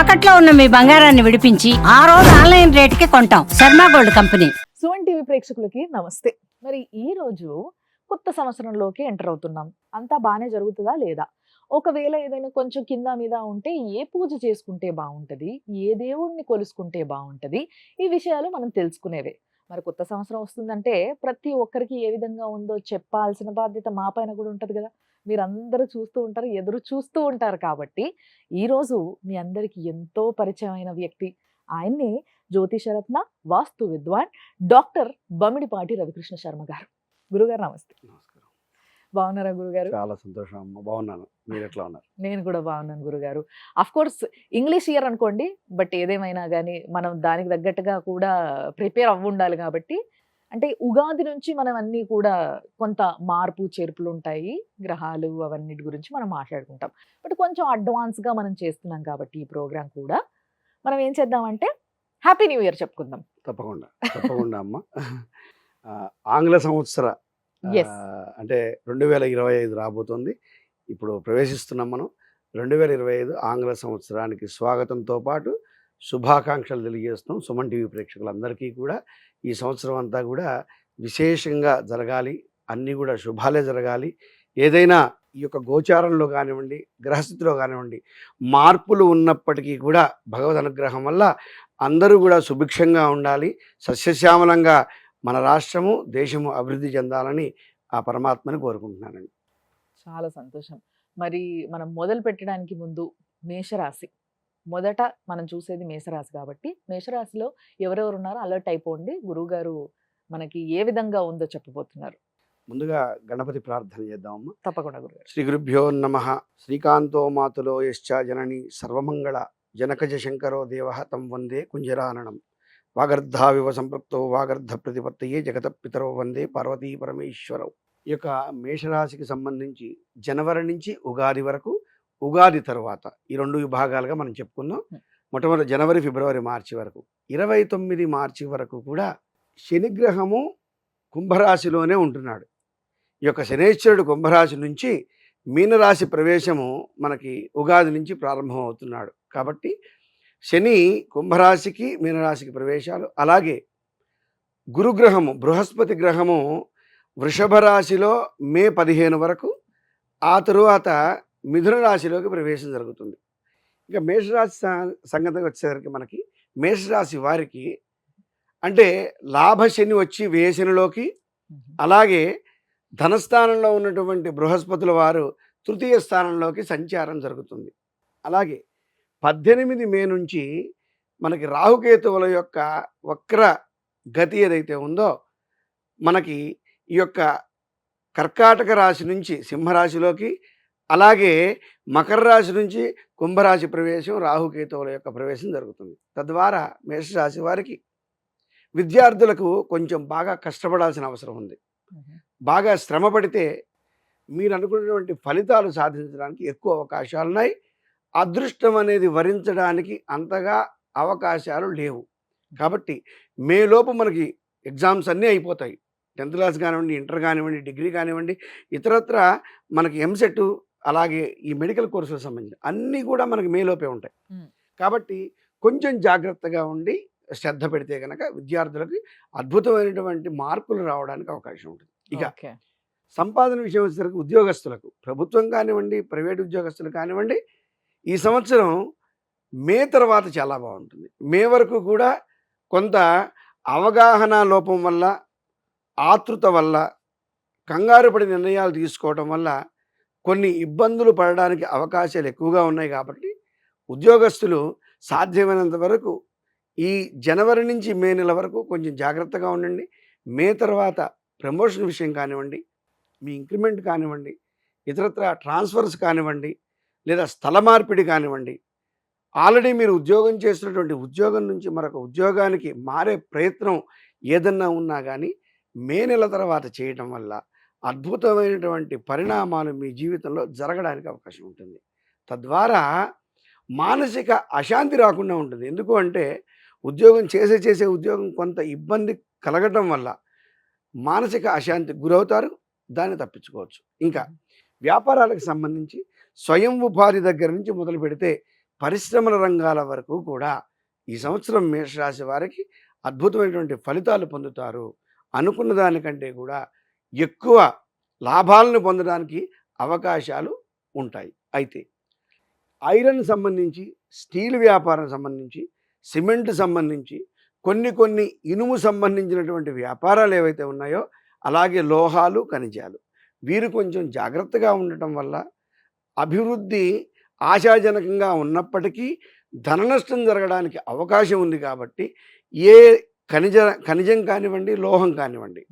తాకట్లో ఉన్న మీ బంగారాన్ని విడిపించి ఆ రోజు ఆన్లైన్ రేటుకి కొంటాం. Sharma gold company. Son TV ప్రేక్షకులకి నమస్తే. మరి ఈ రోజు కొత్త సంవత్సరంలోకి ఎంటర్ అవుతున్నాం. అంతా బాగానే జరుగుతుందా లేదా? ఒకవేళ ఏదైనా కొంచెం కింద మీద ఉంటే ఏ పూజ చేసుకుంటే బాగుంటుంది? ఏ దేవుణ్ణి కొలుసుకుంటే బాగుంటుంది? ఈ విషయాలు మనం తెలుసుకునేవే. మరి కొత్త సంవత్సరం వస్తుందంటే ప్రతి ఒక్కరికి ఏ విధంగా ఉందో చెప్పాల్సిన బాధ్యత మా పైన కూడా ఉంటుంది కదా. మీరందరూ చూస్తూ ఉంటారు ఎదురు చూస్తూ ఉంటారు కాబట్టి ఈ రోజు మీ అందరికి ఎంతో పరిచయమైన వ్యక్తి ఆయన్ని జ్యోతిషరత్న వాస్తు విద్వాన్ డాక్టర్ బమిడిపాటి రవికృష్ణ శర్మ గారు. గురుగారు నమస్తే. నమస్కారం. బాగున్నారా గురుగారు? చాలా సంతోషం అమ్మ. బాగున్నాను. మీరు ఎట్లా ఉన్నారు? నేను కూడా బాగున్నాను గురుగారు. అఫ్ కోర్స్ ఇంగ్లీష్ ఇయర్ అనుకోండి బట్ ఏదేమైనా కానీ మనం దానికి తగ్గట్టుగా కూడా ప్రిపేర్ అవ్వ ఉండాలి కాబట్టి అంటే ఉగాది నుంచి మనం అన్నీ కూడా కొంత మార్పు చేర్పులు ఉంటాయి గ్రహాలు అవన్నిటి గురించి మనం మాట్లాడుకుంటాం. బట్ కొంచెం అడ్వాన్స్గా మనం చేస్తున్నాం కాబట్టి ఈ ప్రోగ్రామ్ కూడా. మనం ఏం చేద్దామంటే హ్యాపీ న్యూ ఇయర్ చెప్పుకుందాం. తప్పకుండా. తప్పకుండా అమ్మ. ఆంగ్ల సంవత్సర. అంటే రెండు వేల ఇరవై ఐదు రాబోతుంది. ఇప్పుడు ప్రవేశిస్తున్నాం మనం. రెండు వేల ఇరవై ఐదు ఆంగ్ల సంవత్సరానికి స్వాగతంతో పాటు శుభాకాంక్షలు తెలియజేస్తున్నాం. సుమన్ టీవీ ప్రేక్షకులందరికీ కూడా. ఈ సంవత్సరం అంతా కూడా విశేషంగా జరగాలి. అన్నీ కూడా శుభాలే జరగాలి. ఏదైనా ఈ యొక్క గోచారంలో కానివ్వండి గ్రహస్థితిలో కానివ్వండి మార్పులు ఉన్నప్పటికీ కూడా భగవద్ అనుగ్రహం వల్ల అందరూ కూడా సుభిక్షంగా ఉండాలి. సస్యశ్యామలంగా మన రాష్ట్రము దేశము అభివృద్ధి చెందాలని ఆ పరమాత్మని కోరుకుంటున్నానండి. చాలా సంతోషం. మరి మనం మొదలు పెట్టడానికి ముందు మేషరాశి. మొదట మనం చూసేది మేషరాశి కాబట్టి మేషరాశిలో ఎవరెవరు ఉన్నారో అలర్ట్ అయిపోండి. గురువుగారు మనకి ఏ విధంగా ఉందో చెప్పబోతున్నారు. ముందుగా గణపతి ప్రార్థన చేద్దామమ్మా. తప్పకుండా గురుగారు. శ్రీ గురుభ్యో నమ. శ్రీకాంతో మాతులో యశ్చ జనని సర్వమంగళ జనకజ శంకరో దేవ తం వందే కుంజరాననం. వాగర్ధావివ సంపృక్తో వాగర్ధ ప్రతిపత్తయే జగత పితరో వందే పార్వతీ పరమేశ్వరవు ఈ యొక్క మేషరాశికి సంబంధించి జనవరి నుంచి ఉగాది వరకు ఉగాది తర్వాత ఈ రెండు విభాగాలుగా మనం చెప్పుకుందాం. మొట్టమొదటి జనవరి ఫిబ్రవరి మార్చి వరకు. ఇరవై తొమ్మిది మార్చి వరకు కూడా శనిగ్రహము కుంభరాశిలోనే ఉంటున్నాడు. ఈ యొక్క శనేశ్వరుడు కుంభరాశి నుంచి మీనరాశి ప్రవేశము మనకి ఉగాది నుంచి ప్రారంభం అవుతున్నాడు కాబట్టి శని కుంభరాశికి మీనరాశికి ప్రవేశాలు అలాగే గురుగ్రహము బృహస్పతి గ్రహము వృషభ రాశిలో మే పదిహేను వరకు ఆ తరువాత మిథున రాశిలోకి ప్రవేశం జరుగుతుంది. ఇక మేషరాశి స- సంగతికి వచ్చేసరికి మనకి మేషరాశి వారికి అంటే లాభశని వచ్చి వేసనిలోకి అలాగే ధనస్థానంలో ఉన్నటువంటి బృహస్పతుల వారు తృతీయ స్థానంలోకి సంచారం జరుగుతుంది. అలాగే పద్దెనిమిది మే నుంచి మనకి రాహుకేతువుల యొక్క వక్ర గతి ఏదైతే ఉందో మనకి ఈ యొక్క కర్కాటక రాశి నుంచి సింహరాశిలోకి అలాగే మకర రాశి నుంచి కుంభరాశి ప్రవేశం రాహుకేతువుల యొక్క ప్రవేశం జరుగుతుంది. తద్వారా మేషరాశి వారికి విద్యార్థులకు కొంచెం బాగా కష్టపడాల్సిన అవసరం ఉంది. బాగా శ్రమ పడితే మీరు అనుకున్నటువంటి ఫలితాలు సాధించడానికి ఎక్కువ అవకాశాలు ఉన్నాయి. అదృష్టం అనేది వరించడానికి అంతగా అవకాశాలు లేవు. కాబట్టి మే లోపు మనకి ఎగ్జామ్స్ అన్నీ అయిపోతాయి. టెన్త్ క్లాస్ కానివ్వండి ఇంటర్ కానివ్వండి డిగ్రీ కానివ్వండి ఇతరత్ర మనకి ఎంసెట్ అలాగే ఈ మెడికల్ కోర్సులకు సంబంధించి అన్నీ కూడా మనకి మేలోపే ఉంటాయి. కాబట్టి కొంచెం జాగ్రత్తగా ఉండి శ్రద్ధ పెడితే కనుక విద్యార్థులకి అద్భుతమైనటువంటి మార్కులు రావడానికి అవకాశం ఉంటుంది. ఇక సంపాదన విషయం వచ్చేసరికి ఉద్యోగస్తులకు ప్రభుత్వం కానివ్వండి ప్రైవేట్ ఉద్యోగస్తులు కానివ్వండి ఈ సంవత్సరం మే తర్వాత చాలా బాగుంటుంది. మే వరకు కూడా కొంత అవగాహన లోపం వల్ల ఆతృత వల్ల కంగారు పడి నిర్ణయాలు తీసుకోవడం వల్ల కొన్ని ఇబ్బందులు పడడానికి అవకాశాలు ఎక్కువగా ఉన్నాయి కాబట్టి ఉద్యోగస్తులు సాధ్యమైనంత వరకు ఈ జనవరి నుంచి మే నెల వరకు కొంచెం జాగ్రత్తగా ఉండండి. మే తర్వాత ప్రమోషన్ విషయం కానివ్వండి మీ ఇంక్రిమెంట్ కానివ్వండి ఇతరత్ర ట్రాన్స్ఫర్స్ కానివ్వండి లేదా స్థల మార్పిడి కానివ్వండి ఆల్రెడీ మీరు ఉద్యోగం చేస్తున్నటువంటి ఉద్యోగం నుంచి మరొక ఉద్యోగానికి మారే ప్రయత్నం ఏదన్నా ఉన్నా కానీ మే నెల తర్వాత చేయటం వల్ల అద్భుతమైనటువంటి పరిణామాలు మీ జీవితంలో జరగడానికి అవకాశం ఉంటుంది. తద్వారా మానసిక అశాంతి రాకుండా ఉంటుంది. ఎందుకు అంటే ఉద్యోగం చేసే చేసే ఉద్యోగం కొంత ఇబ్బంది కలగటం వల్ల మానసిక అశాంతికి గురవుతారు. దాన్ని తప్పించుకోవచ్చు. ఇంకా వ్యాపారాలకు సంబంధించి స్వయం ఉపాధి దగ్గర నుంచి మొదలు పెడితే పరిశ్రమల రంగాల వరకు కూడా ఈ సంవత్సరం మేషరాశి వారికి అద్భుతమైనటువంటి ఫలితాలు పొందుతారు అనుకున్న దానికంటే కూడా ఎక్కువ లాభాలను పొందడానికి అవకాశాలు ఉంటాయి. అయితే ఐరన్ సంబంధించి స్టీల్ వ్యాపారం సంబంధించి సిమెంట్ సంబంధించి కొన్ని కొన్ని ఇనుము సంబంధించినటువంటి వ్యాపారాలు ఏవైతే ఉన్నాయో అలాగే లోహాలు ఖనిజాలు వీరు కొంచెం జాగ్రత్తగా ఉండటం వల్ల అభివృద్ధి ఆశాజనకంగా ఉన్నప్పటికీ ధన నష్టం జరగడానికి అవకాశం ఉంది కాబట్టి ఏ ఖనిజ ఖనిజం కానివ్వండి లోహం కానివ్వండి.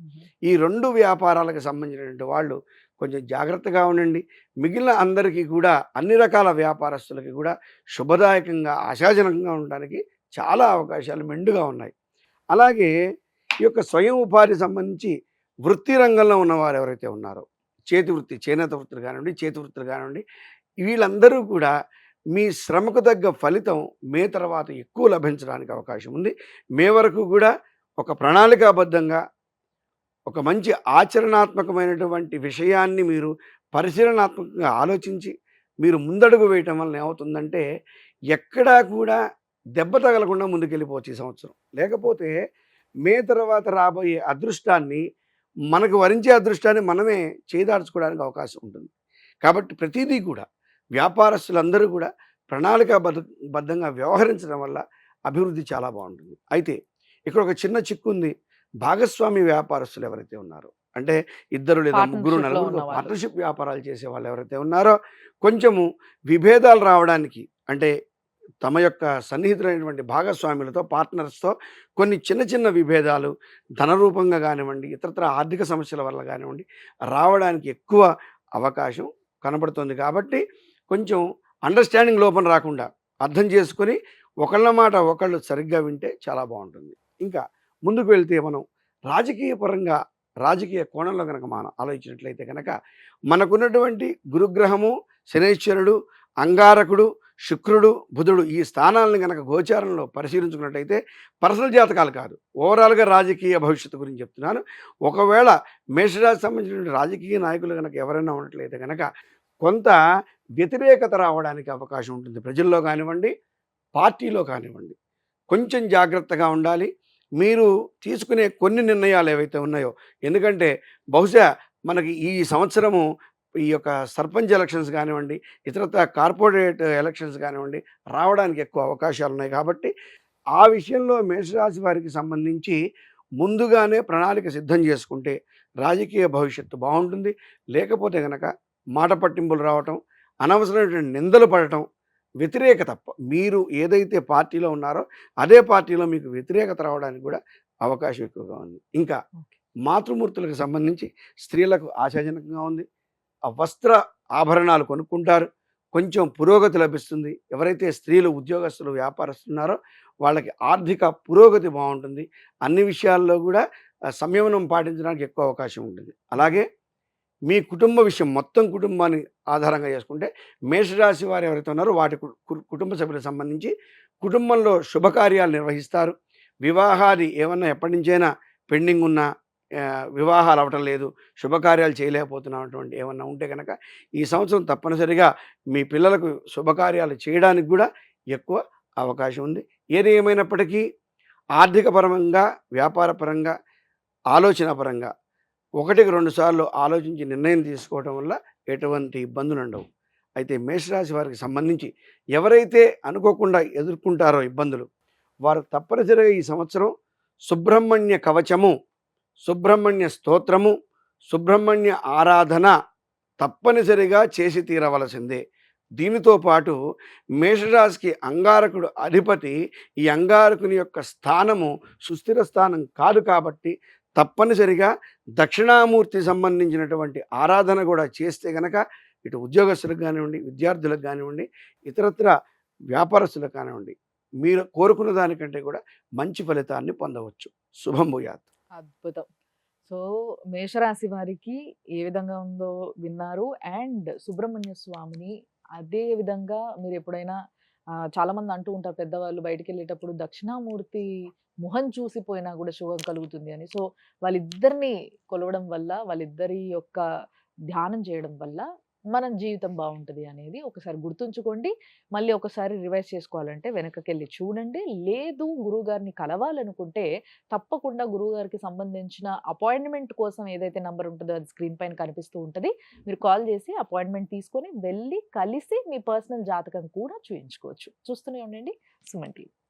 ఈ రెండు వ్యాపారాలకు సంబంధించినటువంటి వాళ్ళు కొంచెం జాగ్రత్తగా ఉండండి. మిగిలిన అందరికీ కూడా అన్ని రకాల వ్యాపారస్తులకి కూడా శుభదాయకంగా ఆశాజనకంగా ఉండడానికి చాలా అవకాశాలు మెండుగా ఉన్నాయి. అలాగే ఈ యొక్క స్వయం ఉపాధి సంబంధించి వృత్తి రంగంలో ఉన్నవారు ఎవరైతే ఉన్నారో చేతి వృత్తి చేనేత వృత్తులు కానివ్వండి చేతి వృత్తులు కానివ్వండి వీళ్ళందరూ కూడా మీ శ్రమకు తగ్గ ఫలితం మే తర్వాత ఎక్కువ లభించడానికి అవకాశం ఉంది. మే వరకు కూడా ఒక ప్రణాళికాబద్ధంగా ఒక మంచి ఆచరణాత్మకమైనటువంటి విషయాన్ని మీరు పరిశీలనాత్మకంగా ఆలోచించి మీరు ముందడుగు వేయటం వలన ఏమవుతుందంటే ఎక్కడా కూడా దెబ్బ తగలకుండా ముందుకెళ్ళిపోవచ్చు ఈ సంవత్సరం. లేకపోతే మే తర్వాత రాబోయే అదృష్టాన్ని మనకు వరించే అదృష్టాన్ని మనమే చేదార్చుకోవడానికి అవకాశం ఉంటుంది. కాబట్టి ప్రతిదీ కూడా వ్యాపారస్తులందరూ కూడా ప్రణాళికాబద్ధ బద్ధంగా వ్యవహరించడం వల్ల అభివృద్ధి చాలా బాగుంటుంది. అయితే ఇక్కడ ఒక చిన్న చిక్కు ఉంది. భాగస్వామి వ్యాపారస్తులు ఎవరైతే ఉన్నారో అంటే ఇద్దరు లేదా ముగ్గురు నలుగురు. పార్ట్నర్షిప్ వ్యాపారాలు చేసే వాళ్ళు ఎవరైతే ఉన్నారో కొంచెము విభేదాలు రావడానికి అంటే తమ యొక్క సన్నిహితులైనటువంటి భాగస్వాములతో పార్ట్నర్స్తో కొన్ని చిన్న చిన్న విభేదాలు ధనరూపంగా కానివ్వండి ఇతరత్ర ఆర్థిక సమస్యల వల్ల కానివ్వండి రావడానికి ఎక్కువ అవకాశం కనబడుతుంది. కాబట్టి కొంచెం అండర్స్టాండింగ్ లోపం రాకుండా అర్థం చేసుకొని ఒకళ్ళ మాట ఒకళ్ళు సరిగ్గా వింటే చాలా బాగుంటుంది. ఇంకా ముందుకు వెళ్తే మనం రాజకీయ పరంగా రాజకీయ కోణంలో కనుక మనం ఆలోచించినట్లయితే కనుక మనకున్నటువంటి గురుగ్రహము శనైశ్వరుడు అంగారకుడు శుక్రుడు బుధుడు ఈ స్థానాలను కనుక గోచారంలో పరిశీలించుకున్నట్లయితే పర్సనల్ జాతకాలు కాదు. ఓవరాల్గా రాజకీయ భవిష్యత్తు గురించి చెప్తున్నాను. ఒకవేళ మేషరాశి సంబంధించిన రాజకీయ నాయకులు కనుక ఎవరైనా ఉన్నట్లయితే కనుక కొంత వ్యతిరేకత రావడానికి అవకాశం ఉంటుంది. ప్రజల్లో కానివ్వండి పార్టీలో కానివ్వండి. కొంచెం జాగ్రత్తగా ఉండాలి. మీరు తీసుకునే కొన్ని నిర్ణయాలు ఏవైతే ఉన్నాయో ఎందుకంటే బహుశా మనకి ఈ సంవత్సరము ఈ యొక్క సర్పంచ్ ఎలక్షన్స్ కానివ్వండి ఇతరత కార్పొరేట్ ఎలక్షన్స్ కానివ్వండి రావడానికి ఎక్కువ అవకాశాలు ఉన్నాయి కాబట్టి ఆ విషయంలో మేషరాశి వారికి సంబంధించి ముందుగానే ప్రణాళిక సిద్ధం చేసుకుంటే రాజకీయ భవిష్యత్తు బాగుంటుంది. లేకపోతే కనుక మాట పట్టింపులు రావటం అనవసరమైనటువంటి నిందలు పడటం వ్యతిరేకత. మీరు ఏదైతే పార్టీలో ఉన్నారో అదే పార్టీలో మీకు వ్యతిరేకత రావడానికి కూడా అవకాశం ఎక్కువగా ఉంది. ఇంకా. మాతృమూర్తులకు సంబంధించి స్త్రీలకు ఆశాజనకంగా ఉంది. ఆ వస్త్ర ఆభరణాలు కొనుక్కుంటారు. కొంచెం పురోగతి లభిస్తుంది. ఎవరైతే స్త్రీలు ఉద్యోగస్తులు వ్యాపారస్తున్నారో వాళ్ళకి ఆర్థిక పురోగతి బాగుంటుంది. అన్ని విషయాల్లో కూడా సంయమనం పాటించడానికి ఎక్కువ అవకాశం ఉంటుంది. అలాగే మీ కుటుంబ విషయం మొత్తం కుటుంబాన్ని ఆధారంగా చేసుకుంటే మేషరాశి వారు ఎవరైతే ఉన్నారో వాటి కు- కుటుంబ సభ్యులకు సంబంధించి కుటుంబంలో శుభకార్యాలు నిర్వహిస్తారు. వివాహాది ఏమన్నా ఎప్పటి నుంచైనా పెండింగ్ ఉన్న వివాహాలు అవటం లేదు శుభకార్యాలు చేయలేకపోతున్నటువంటి ఏమన్నా ఉంటే కనుక ఈ సంవత్సరం తప్పనిసరిగా మీ పిల్లలకు శుభకార్యాలు చేయడానికి కూడా ఎక్కువ అవకాశం ఉంది. ఏది ఏమైనప్పటికీ ఆర్థికపరంగా వ్యాపారపరంగా ఆలోచనపరంగా ఆలోచన పరంగా ఒకటికి రెండు సార్లు ఆలోచించి నిర్ణయం తీసుకోవడం వల్ల ఎటువంటి ఇబ్బందులు ఉండవు. అయితే మేషరాశి వారికి సంబంధించి ఎవరైతే అనుకోకుండా ఎదుర్కొంటారో ఇబ్బందులు వారు తప్పనిసరిగా ఈ సంవత్సరం సుబ్రహ్మణ్య కవచము సుబ్రహ్మణ్య స్తోత్రము సుబ్రహ్మణ్య ఆరాధన తప్పనిసరిగా చేసి తీరవలసిందే. దీనితో పాటు మేషరాశికి అంగారకుడు అధిపతి ఈ అంగారకుని యొక్క స్థానము సుస్థిర స్థానం కాదు కాబట్టి తప్పనిసరిగా దక్షిణామూర్తి సంబంధించినటువంటి ఆరాధన కూడా చేస్తే గనక ఇటు ఉద్యోగస్తులకు కానివ్వండి విద్యార్థులకు కానివ్వండి ఇతరత్ర వ్యాపారస్తులకు కానివ్వండి మీరు కోరుకున్న దానికంటే కూడా మంచి ఫలితాన్ని పొందవచ్చు. శుభం భూయాత్. అద్భుతం. సో మేషరాశి వారికి ఏ విధంగా ఉందో విన్నారు. అండ్ సుబ్రహ్మణ్య స్వామిని అదే విధంగా మీరు ఎప్పుడైనా చాలా మంది అంటూ ఉంటారు పెద్దవాళ్ళు బయటికి వెళ్ళేటప్పుడు దక్షిణామూర్తి ముఖం చూసిపోయినా కూడా శుభం కలుగుతుంది అని. సో వాళ్ళిద్దరిని కొలవడం వల్ల వాళ్ళిద్దరి యొక్క ధ్యానం చేయడం వల్ల మనం జీవితం బాగుంటుంది అనేది ఒకసారి గుర్తుంచుకోండి. మళ్ళీ ఒకసారి రివైజ్ చేసుకోవాలంటే వెనకకెళ్ళి చూడండి. లేదు గురువుగారిని కలవాలనుకుంటే తప్పకుండా గురువుగారికి సంబంధించిన అపాయింట్‌మెంట్ కోసం ఏదైతే నంబర్ ఉంటుందో అది స్క్రీన్ పైన కనిపిస్తూ ఉంటుంది మీరు కాల్ చేసి అపాయింట్‌మెంట్ తీసుకొని వెళ్ళి కలిసి మీ పర్సనల్ జాతకం కూడా చూయించుకోవచ్చు. చూస్తూనే ఉండండి సుమన్